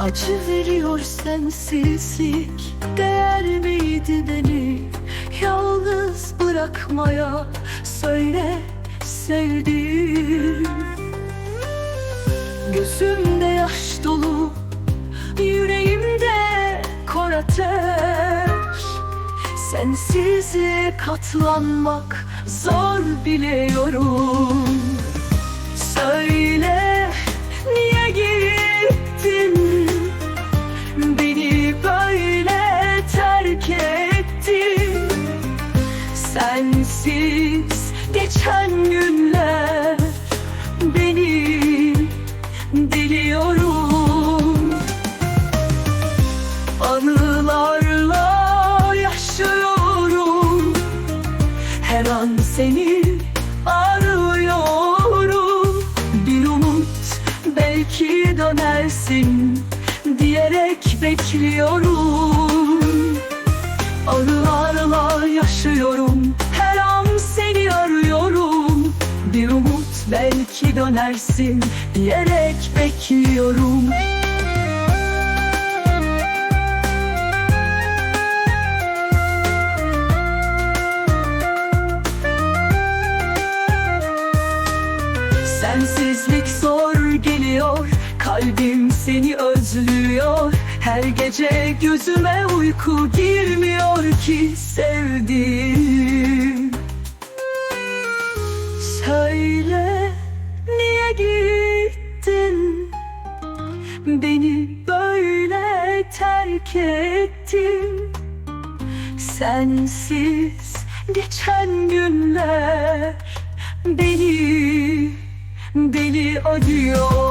Acı veriyor sensizlik. Değer miydi beni Yalnız bırakmaya? Söyle sevdiğim. Gözümde yaş dolu Yüreğimde kor ateş. Sensizliğe katlanmak Zor biliyorum Sensiz geçen günler Beni deliyorum. Anılarla yaşıyorum. Her an seni arıyorum. Bir umut belki dönersin Diyerek bekliyorum. Anılarla yaşıyorum belki dönersin Diyerek bekliyorum. Sensizlik zor geliyor Kalbim seni özlüyor. Her gece gözüme uyku girmiyor ki sevdiğim Beni böyle terk ettin. Sensiz geçen günler Beni deli arıyor